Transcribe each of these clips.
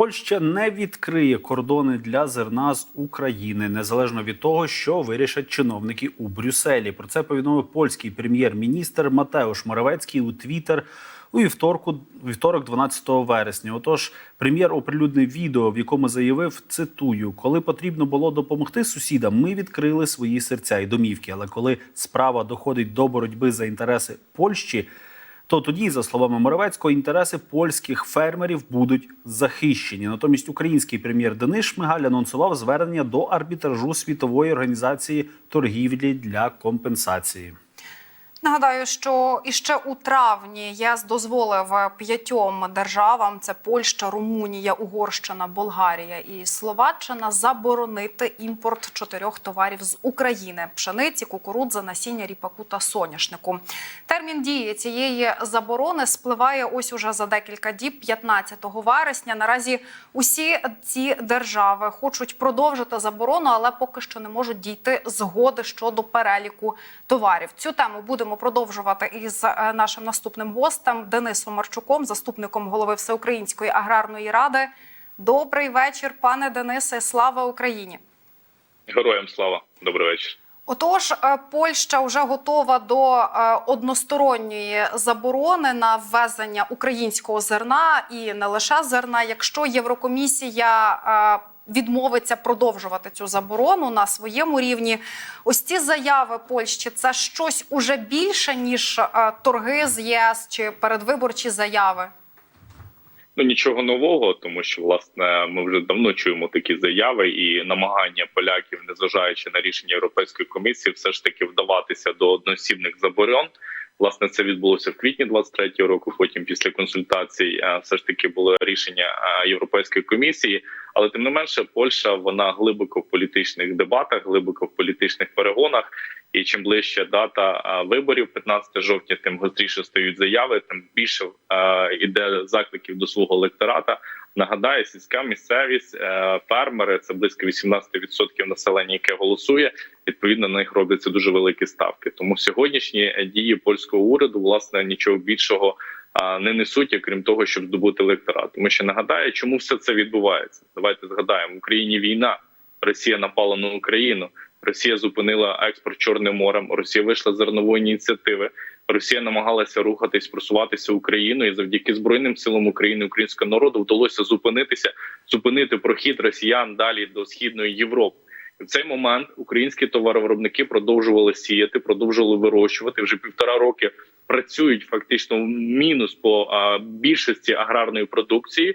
Польща не відкриє кордони для зерна з України незалежно від того, що вирішать чиновники у Брюсселі. Про це повідомив польський прем'єр-міністр Матеуш Моравецький у Твіттер у вівторку, вівторок, 12 вересня. Отож, прем'єр оприлюднив відео, в якому заявив: цитую: коли потрібно було допомогти сусідам, ми відкрили свої серця і домівки. Але коли справа доходить до боротьби за інтереси Польщі. То тоді, за словами Моровецького, інтереси польських фермерів будуть захищені. Натомість український прем'єр Денис Шмигаль анонсував звернення до арбітражу світової організації торгівлі для компенсації. Нагадаю, що іще у травні ЄС дозволив п'ятьом державам: це Польща, Румунія, Угорщина, Болгарія і Словаччина заборонити імпорт чотирьох товарів з України: пшениці, кукурудзи, насіння, ріпаку та соняшнику. Термін дії цієї заборони спливає ось уже за декілька діб, 15 вересня. Наразі усі ці держави хочуть продовжити заборону, але поки що не можуть дійти згоди щодо переліку товарів. Цю тему будемо продовжувати із е, нашим наступним гостем Денисом Марчуком, заступником голови Всеукраїнської аграрної ради. Добрий вечір, пане Денисе. Слава Україні! Героям слава, добрий вечір. Отож, е, Польща вже готова до е, односторонньої заборони на ввезення українського зерна і не лише зерна, якщо Єврокомісія відмовиться продовжувати цю заборону на своєму рівні. Ось ці заяви Польщі це щось уже більше ніж торги з ЄС чи передвиборчі заяви. Ну нічого нового, тому що власне ми вже давно чуємо такі заяви і намагання поляків, незважаючи на рішення Європейської комісії, все ж таки вдаватися до одноосібних заборон. Власне, це відбулося в квітні 23-го року. Потім, після консультацій, все ж таки було рішення Європейської комісії. Але тим не менше, Польща вона глибоко в політичних дебатах, глибоко в політичних перегонах. І чим ближче дата виборів, 15 жовтня, тим гостріше стають заяви, тим більше іде закликів до свого електората. Нагадаю, сільська місцевість, фермери це близько 18% населення, яке голосує. Відповідно, на них робляться дуже великі ставки. Тому сьогоднішні дії польського уряду власне нічого більшого не несуть, окрім того, щоб здобути електорат. Тому що нагадаю, чому все це відбувається. Давайте згадаємо в Україні війна. Росія напала на Україну. Росія зупинила експорт Чорним морем. Росія вийшла з зернової ініціативи. Росія намагалася рухатись, просуватися Україною, і завдяки збройним силам України, українського народу вдалося зупинитися, зупинити прохід росіян далі до східної Європи. В цей момент українські товаровиробники продовжували сіяти, продовжували вирощувати вже півтора роки. Працюють фактично в мінус по а, більшості аграрної продукції.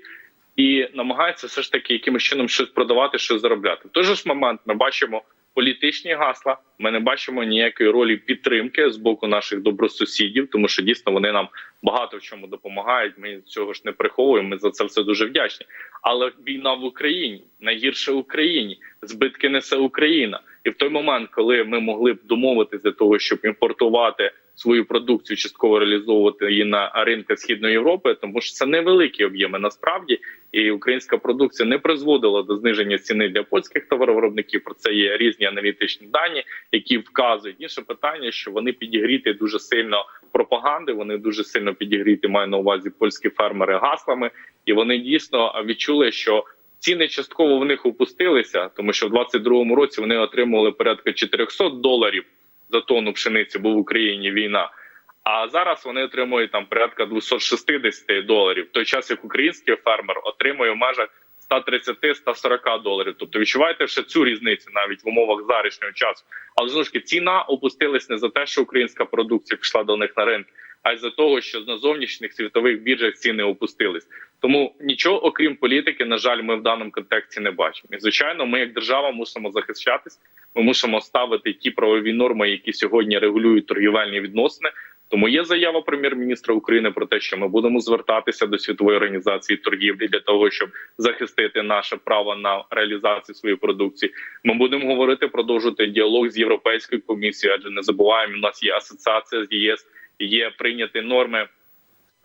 І намагаються все ж таки якимось чином щось продавати, щось заробляти. В той же ж момент ми бачимо політичні гасла. Ми не бачимо ніякої ролі підтримки з боку наших добросусідів, тому що дійсно вони нам багато в чому допомагають. Ми цього ж не приховуємо. Ми за це все дуже вдячні. Але війна в Україні найгірше в Україні, збитки несе Україна, і в той момент, коли ми могли б домовитися для того, щоб імпортувати свою продукцію, частково реалізовувати її на ринках східної Європи, тому що це невеликі об'єми насправді, і українська продукція не призводила до зниження ціни для польських товаровиробників. Про це є різні аналітичні дані, які вказують інше питання, що вони підігріти дуже сильно пропаганди. Вони дуже сильно підігріти маю на увазі польські фермери гаслами, і вони дійсно відчули, що ціни частково в них опустилися, тому що в 22-му році вони отримували порядка 400 доларів за тонну пшениці, бо в Україні війна. А зараз вони отримують там порядка 260 доларів. В той час як український фермер отримує в межах 130-140 доларів. Тобто відчуваєте ще цю різницю навіть в умовах зарішнього часу. Але знову ж таки ціна опустилась не за те, що українська продукція пішла до них на ринок, а й за того, що на зовнішніх світових біржах ціни опустились. Тому нічого окрім політики, на жаль, ми в даному контексті не бачимо. І звичайно, ми як держава мусимо захищатись. Ми мусимо ставити ті правові норми, які сьогодні регулюють торгівельні відносини. Тому є заява прем'єр-міністра України про те, що ми будемо звертатися до світової організації торгівлі для того, щоб захистити наше право на реалізацію своєї продукції. Ми будемо говорити, продовжувати діалог з європейською комісією, адже не забуваємо, у нас є асоціація з ЄС, є прийняті норми.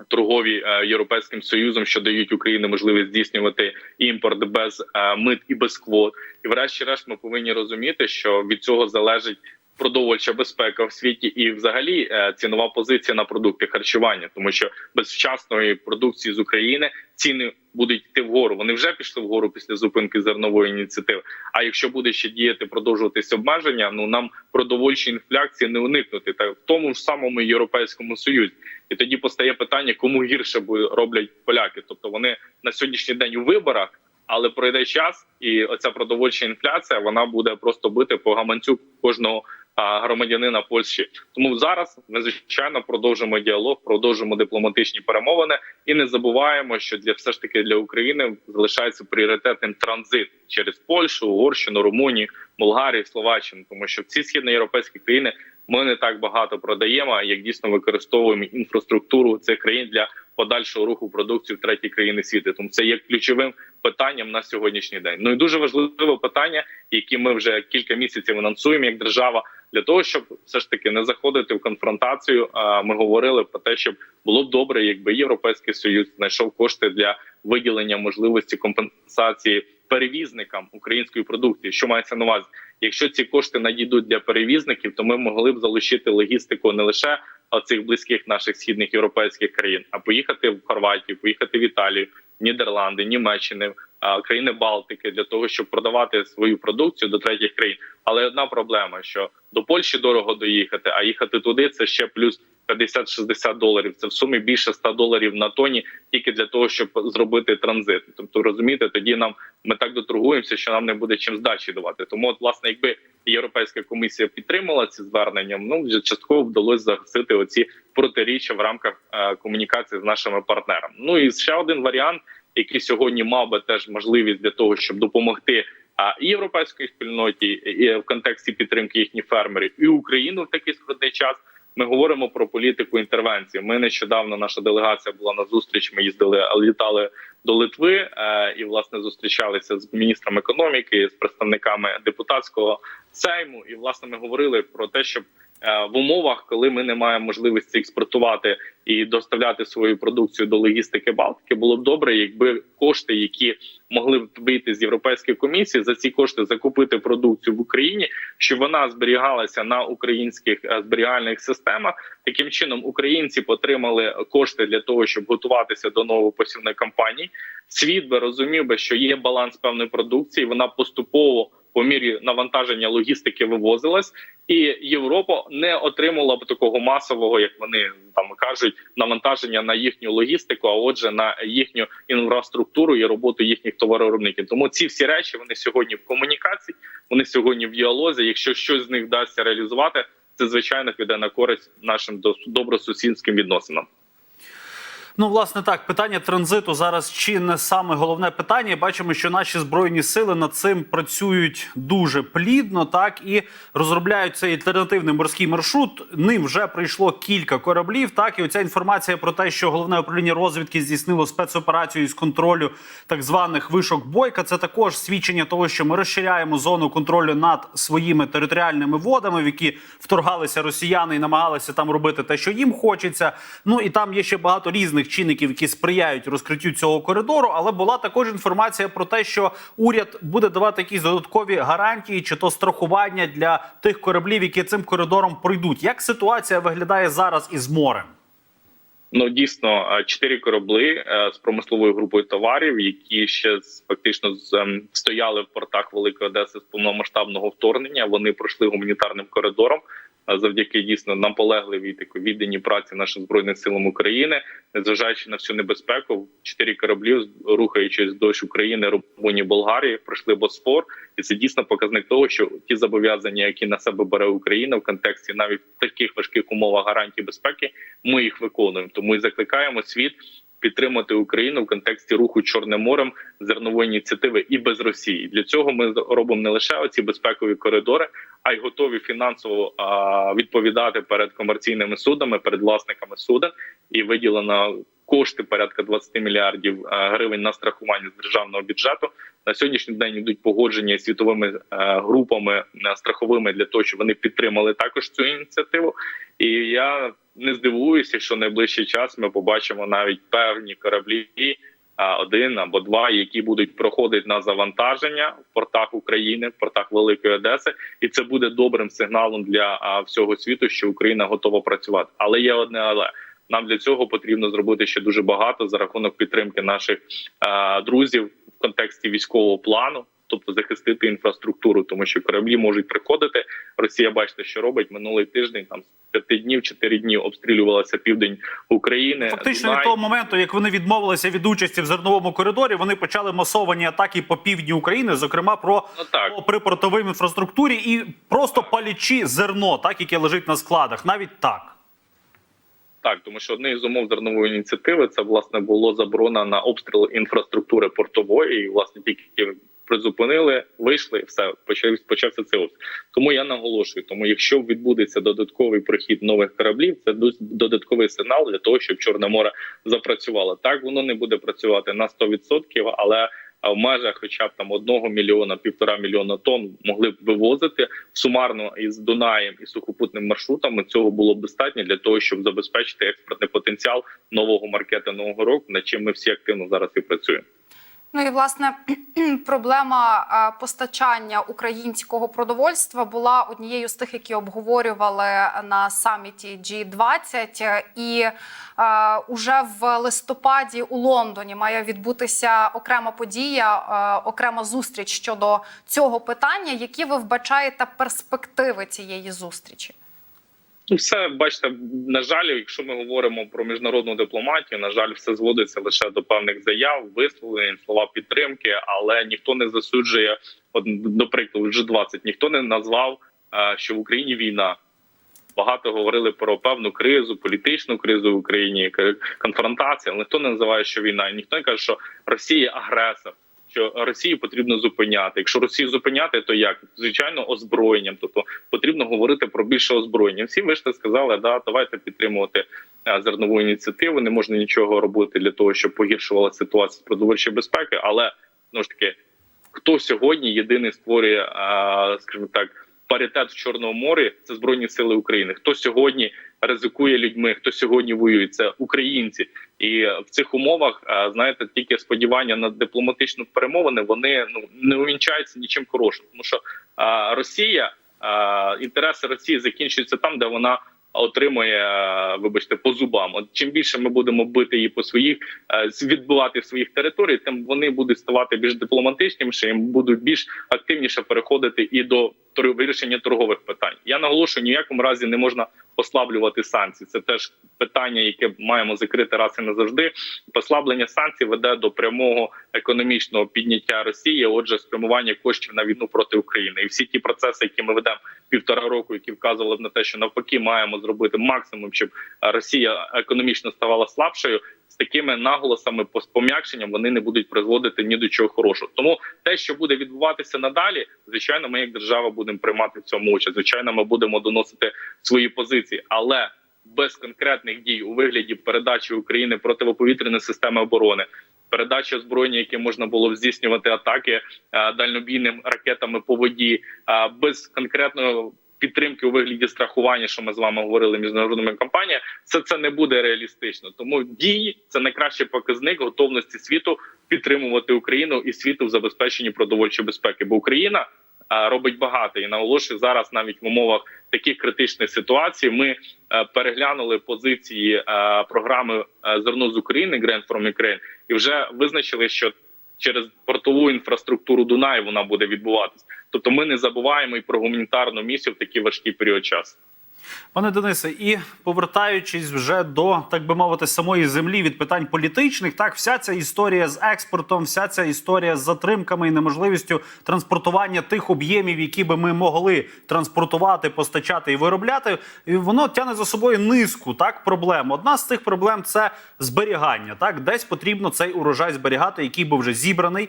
Торгові е, європейським союзом, що дають Україні можливість здійснювати імпорт без е, мит і без квот, і врешті-решт ми повинні розуміти, що від цього залежить продовольча безпека в світі, і взагалі е, цінова позиція на продукти харчування, тому що без вчасної продукції з України ціни будуть йти вгору. Вони вже пішли вгору після зупинки зернової ініціативи. А якщо буде ще діяти продовжуватись обмеження, ну нам продовольчої інфляції не уникнути, та в тому ж самому європейському союзі. І тоді постає питання, кому гірше роблять поляки. Тобто вони на сьогоднішній день у виборах, але пройде час, і оця продовольча інфляція вона буде просто бити по гаманцю кожного громадянина Польщі. Тому зараз ми звичайно продовжимо діалог, продовжимо дипломатичні перемовини і не забуваємо, що для все ж таки для України залишається пріоритетним транзит через Польщу, Угорщину, Румунію, Болгарію, Словаччину, тому що в ці східноєвропейські країни ми не так багато продаємо, як дійсно використовуємо інфраструктуру цих країн для подальшого руху продукції в треті країни світу. Тому це є ключовим питанням на сьогоднішній день. Ну і дуже важливе питання, яке ми вже кілька місяців анонсуємо як держава, для того, щоб все ж таки не заходити в конфронтацію. А ми говорили про те, щоб було б добре, якби європейський союз знайшов кошти для виділення можливості компенсації перевізникам української продукції. Що мається на увазі? Якщо ці кошти надійдуть для перевізників, то ми могли б залучити логістику не лише оцих близьких наших східних європейських країн, а поїхати в Хорватію, поїхати в Італію, Нідерланди, Німеччини, країни Балтики для того, щоб продавати свою продукцію до третіх країн. Але одна проблема: що до Польщі дорого доїхати, а їхати туди це ще плюс 50-60 доларів. Це в сумі більше 100 доларів на тоні тільки для того, щоб зробити транзит. Тобто, розумієте, тоді нам ми так доторгуємося, що нам не буде чим здачі давати. Тому, от, власне, якби Європейська комісія підтримала ці звернення, ну вже частково вдалося загасити оці протиріччя в рамках е, комунікації з нашими партнерами. Ну і ще один варіант, який сьогодні мав би теж можливість для того, щоб допомогти. І європейській спільноті і в контексті підтримки їхніх фермерів і Україну в такий складний час. Ми говоримо про політику інтервенції. Ми нещодавно наша делегація була на зустріч. Ми їздили, літали до Литви е, і власне зустрічалися з міністром економіки, з представниками депутатського сейму. І власне ми говорили про те, щоб в умовах, коли ми не маємо можливості експортувати і доставляти свою продукцію до логістики Балтики, було б добре, якби кошти, які могли б вийти з європейської комісії, за ці кошти закупити продукцію в Україні, щоб вона зберігалася на українських е, зберігальних системах. Таким чином українці отримали кошти для того, щоб готуватися до нової посівної кампанії. Світ би розумів би, що є баланс певної продукції. Вона поступово по мірі навантаження логістики вивозилась, і Європа не отримала б такого масового, як вони там кажуть, навантаження на їхню логістику, а отже, на їхню інфраструктуру і роботу їхніх товаровиробників. Тому ці всі речі вони сьогодні в комунікації, вони сьогодні в діалозі. Якщо щось з них вдасться реалізувати, це звичайно піде на користь нашим добросусідським відносинам. Ну, власне, так, питання транзиту зараз чи не саме головне питання. Бачимо, що наші збройні сили над цим працюють дуже плідно, так і розробляють цей альтернативний морський маршрут. Ним вже прийшло кілька кораблів. Так і оця інформація про те, що головне управління розвідки здійснило спецоперацію із контролю так званих вишок бойка. Це також свідчення того, що ми розширяємо зону контролю над своїми територіальними водами, в які вторгалися росіяни і намагалися там робити те, що їм хочеться. Ну і там є ще багато різних чинників, які сприяють розкриттю цього коридору. Але була також інформація про те, що уряд буде давати якісь додаткові гарантії чи то страхування для тих кораблів, які цим коридором пройдуть. Як ситуація виглядає зараз із морем? Ну дійсно е, чотири корабли е, з промисловою групою товарів, які ще фактично ем, стояли в портах Великої Одеси з повномасштабного вторгнення. Вони пройшли гуманітарним коридором. Завдяки дійсно наполегливій такої відданій праці нашим збройним силам України, незважаючи на всю небезпеку, чотири кораблі, рухаючись вздовж України, Румунії, Болгарії, пройшли Босфор, і це дійсно показник того, що ті зобов'язання, які на себе бере Україна в контексті навіть таких важких умовах гарантії безпеки, ми їх виконуємо. Тому і закликаємо світ підтримати Україну в контексті руху Чорним морем зернової ініціативи і без Росії. Для цього ми робимо не лише оці безпекові коридори, а й готові фінансово відповідати перед комерційними судами, перед власниками суден і виділено. Кошти порядка 20 мільярдів е, гривень на страхування з державного бюджету на сьогоднішній день йдуть погодження з світовими е, групами е, страховими для того, щоб вони підтримали також цю ініціативу. І я не здивуюся, що найближчий час ми побачимо навіть певні кораблі один або два, які будуть проходити на завантаження в портах України, в портах Великої Одеси, і це буде добрим сигналом для всього світу, що Україна готова працювати. Але є одне але. Нам для цього потрібно зробити ще дуже багато за рахунок підтримки наших друзів в контексті військового плану, тобто захистити інфраструктуру, тому що кораблі можуть приходити. Росія, бачите, що робить минулий тиждень. Там з п'яти днів, чотири дні обстрілювалася південь України. Фактично Дунай. від того моменту, як вони відмовилися від участі в зерновому коридорі, вони почали масовані атаки по півдні України, зокрема про Ну так. по припортовим інфраструктурі, і просто палячи зерно, так яке лежить на складах, навіть так. Так, тому що одне із умов зернової ініціативи це власне було заборона на обстріл інфраструктури портової. І власне тільки призупинили, вийшли, все почався почався цей обстріл. Тому я наголошую. Тому, якщо відбудеться додатковий прохід нових кораблів, це додатковий сигнал для того, щоб Чорне море запрацювало. Так воно не буде працювати на 100%, але а в межах, хоча б там одного мільйона, півтора мільйона тонн могли б вивозити сумарно із Дунаєм і сухопутним маршрутами. Цього було б достатньо для того, щоб забезпечити експортний потенціал нового маркетингового року, над чим ми всі активно зараз і працюємо. Ну і власне проблема е, постачання українського продовольства була однією з тих, які обговорювали на саміті G20. І е, уже в листопаді у Лондоні має відбутися окрема подія, е, окрема зустріч щодо цього питання. Які ви вбачаєте перспективи цієї зустрічі? Ну, все бачите, на жаль, якщо ми говоримо про міжнародну дипломатію, на жаль, все зводиться лише до певних заяв, висловлень, слова підтримки, але ніхто не засуджує. От, до прикладу, вже 20 ніхто не назвав, е, що в Україні війна. Багато говорили про певну кризу, політичну кризу в Україні, к- конфронтацію. Але ніхто не називає, що війна, і ніхто не каже, що Росія агресор. Що Росію потрібно зупиняти. Якщо Росію зупиняти, то як звичайно озброєнням. Тобто потрібно говорити про більше озброєння. Всі вийшли, сказали, да, давайте підтримувати е, зернову ініціативу. Не можна нічого робити для того, щоб погіршувала ситуація з продовольчої безпеки. Але ну ж таки, хто сьогодні єдиний створює, е, скажімо так, паритет в Чорному морі, це збройні сили України. Хто сьогодні ризикує людьми, хто сьогодні воює, це українці. І в цих умовах е, знаєте, тільки сподівання на дипломатичну перемовини вони ну не увінчаються нічим хорошим, тому що а, Росія е, інтереси Росії закінчуються там, де вона отримує, е, вибачте, по зубам. От чим більше ми будемо бити її по своїх е, відбивати своїх територій, тим вони будуть ставати більш дипломатичнішими, будуть більш активніше переходити і до вирішення торгових питань. Я наголошую, ніякому разі не можна послаблювати санкції. Це теж питання, яке маємо закрити раз і назавжди. Послаблення санкцій веде до прямого економічного підняття Росії. Отже, спрямування коштів на війну проти України, і всі ті процеси, які ми ведемо півтора року, які вказували на те, що навпаки маємо зробити максимум, щоб Росія економічно ставала слабшою. Такими наголосами по пом'якшенням вони не будуть призводити ні до чого хорошого. Тому те, що буде відбуватися надалі, звичайно, ми як держава будемо приймати в цьому участь. Звичайно, ми будемо доносити свої позиції, але без конкретних дій у вигляді передачі України протиповітряної системи оборони. Передача озброєння, яке можна було б здійснювати атаки е, дальнобійним ракетами по воді, е, без конкретної підтримки у вигляді страхування, що ми з вами говорили міжнародними компаніями, це це не буде реалістично. Тому дії це найкращий показник готовності світу підтримувати Україну і світу в забезпеченні продовольчої безпеки. Бо Україна робить багато і наголошую зараз, навіть в умовах таких критичних ситуацій, ми е, переглянули позиції е, програми е, зерно з України Grain from Ukraine і вже визначили, що через портову інфраструктуру Дунаю вона буде відбуватися. Тобто, ми не забуваємо і про гуманітарну місію в такий важкий період часу. Пане Денисе, і повертаючись вже до так би мовити самої землі від питань політичних, так вся ця історія з експортом, вся ця історія з затримками і неможливістю транспортування тих об'ємів, які би ми могли транспортувати, постачати і виробляти, і воно тягне за собою низку так проблем. Одна з цих проблем це зберігання. Так, десь потрібно цей урожай зберігати, який був вже зібраний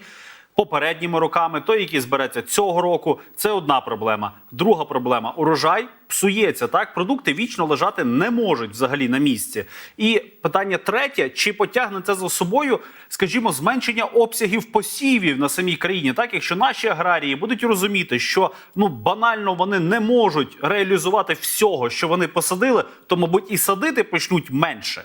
попередніми роками, той, який збереться цього року, це одна проблема. Друга проблема урожай псується. Так, продукти вічно лежати не можуть взагалі на місці. І питання третє: чи потягне це за собою, скажімо, зменшення обсягів посівів на самій країні, так якщо наші аграрії будуть розуміти, що ну банально вони не можуть реалізувати всього, що вони посадили, то мабуть і садити почнуть менше.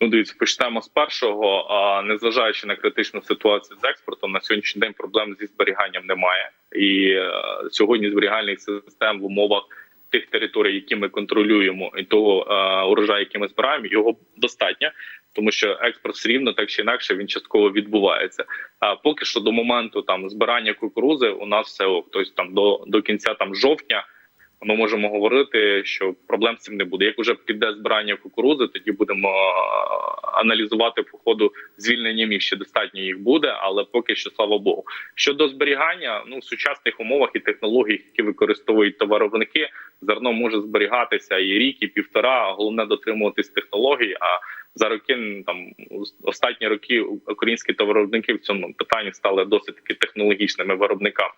Ну, дивіться, почнемо з першого. А незважаючи на критичну ситуацію з експортом, на сьогоднішній день проблем зі зберіганням немає. І е, сьогодні зберігальних систем в умовах тих територій, які ми контролюємо, і того е, урожаю, який ми збираємо, його достатньо, тому що експорт все рівно так чи інакше він частково відбувається. А поки що до моменту там збирання кукурузи у нас все ок. Тобто там до, до кінця там жовтня. Ми можемо говорити, що проблем з цим не буде. Як вже піде збирання кукурузи, тоді будемо е, аналізувати по ходу звільнення міг. Ще достатньо їх буде, але поки що слава Богу. Щодо зберігання, ну в сучасних умовах і технологіях, які використовують товаровники, зерно може зберігатися і рік, і півтора. Головне дотримуватись технологій. А за роки там останні роки українські товаровиробники в цьому питанні стали досить таки технологічними виробниками.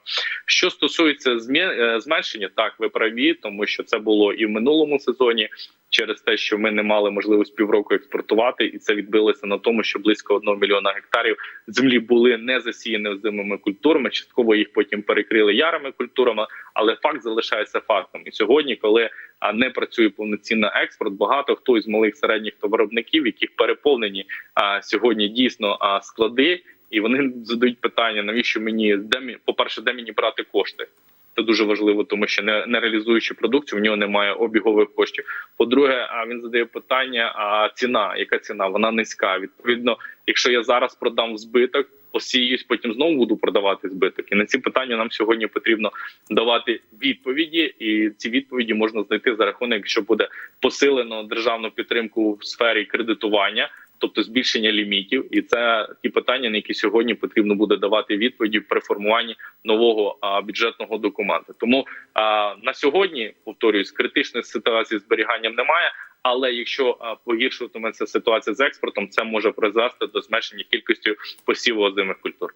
Що стосується е, зменшення, так ви праві, тому що це було і в минулому сезоні. Через те, що ми не мали можливості півроку експортувати, і це відбилося на тому, що близько 1 мільйона гектарів землі були не засіяні озимими культурами. Частково їх потім перекрили ярими культурами, але факт залишається фактом. І сьогодні, коли не працює повноцінно експорт, багато хто із малих середніх товаровиробників, яких переповнені а, сьогодні дійсно а, склади, і вони задають питання: навіщо мені де мі- по-перше, де мені брати кошти? Це дуже важливо, тому що не, не реалізуючи продукцію, в нього немає обігових коштів. По-друге, він задає питання: а ціна, яка ціна? Вона низька. Відповідно, якщо я зараз продам збиток, посіюсь, потім знову буду продавати збиток. І на ці питання нам сьогодні потрібно давати відповіді, і ці відповіді можна знайти за рахунок, якщо буде посилено державну підтримку в сфері кредитування. Тобто збільшення лімітів, і це ті питання, на які сьогодні потрібно буде давати відповіді при формуванні нового а, бюджетного документу. Тому а, на сьогодні повторюсь, критичної ситуації з зберіганням немає. Але якщо погіршуватиметься ситуація з експортом, це може призвести до зменшення кількості посіву озимих культур.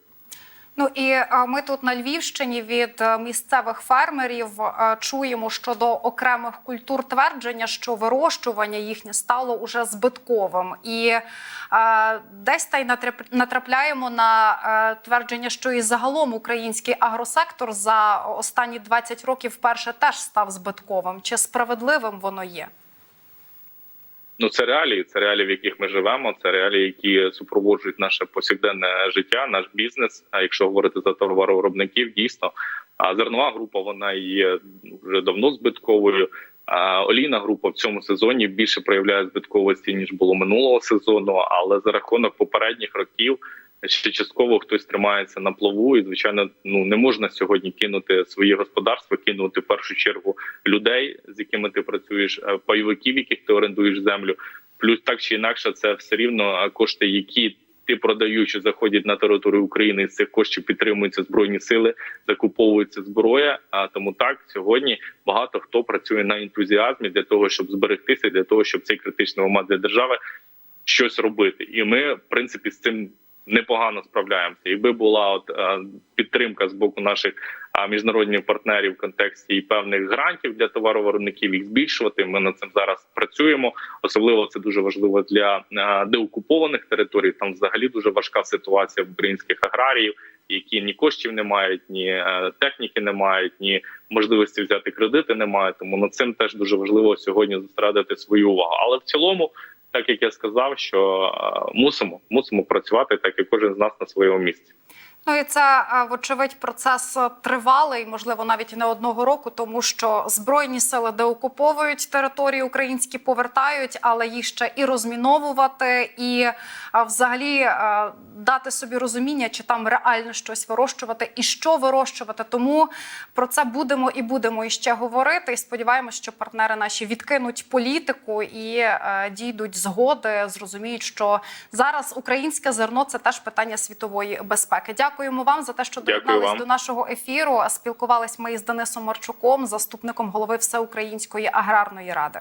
Ну і е, ми тут на Львівщині від е, місцевих фермерів е, чуємо щодо окремих культур твердження, що вирощування їхнє стало уже збитковим, і десь та й натрап- натрапляємо на твердження, що і загалом український агросектор за останні 20 років вперше теж став збитковим. Чи справедливим воно є? Ну це реалії, це реалії, в яких ми живемо. Це реалії, які супроводжують наше повсякденне життя, наш бізнес. А якщо говорити за товаровиробників, дійсно а зернова група вона є вже давно збитковою. А олійна група в цьому сезоні більше проявляє збитковості ніж було минулого сезону. Але за рахунок попередніх років ще частково хтось тримається на плаву, і звичайно, ну не можна сьогодні кинути своє господарство, кинути в першу чергу людей, з якими ти працюєш, е, пайовиків, яких ти орендуєш землю. Плюс так чи інакше, це все рівно кошти, які ти продаючи, заходять на територію України. З цих коштів підтримуються збройні сили, закуповується зброя. А тому так сьогодні багато хто працює на ентузіазмі для того, щоб зберегтися, для того, щоб цей критичний момент для держави щось робити. І ми, в принципі, з цим непогано справляємося. Якби була от е, підтримка з боку наших міжнародних партнерів в контексті і певних грантів для товаровиробників, їх збільшувати. Ми над цим зараз працюємо. Особливо це дуже важливо для е, деокупованих територій. Там взагалі дуже важка ситуація в українських аграріїв, які ні коштів не мають, ні е, техніки не мають, ні можливості взяти кредити не мають. Тому над цим теж дуже важливо сьогодні зосередити свою увагу. Але в цілому. Так як я сказав, що е, мусимо мусимо працювати, так як кожен з нас на своєму місці. Ну і це е, вочевидь процес е, тривалий, можливо, навіть не одного року, тому що збройні сили деокуповують території українські, повертають, але їх ще і розміновувати, і е, взагалі дати собі розуміння, чи там реально щось вирощувати і що вирощувати. Тому про це будемо і будемо іще говорити. І сподіваємося, що партнери наші відкинуть політику і дійдуть згоди, зрозуміють, що зараз українське зерно це теж питання світової безпеки дякуємо вам за те, що доєднались до нашого ефіру. Спілкувались ми із Денисом Марчуком, заступником голови Всеукраїнської аграрної ради.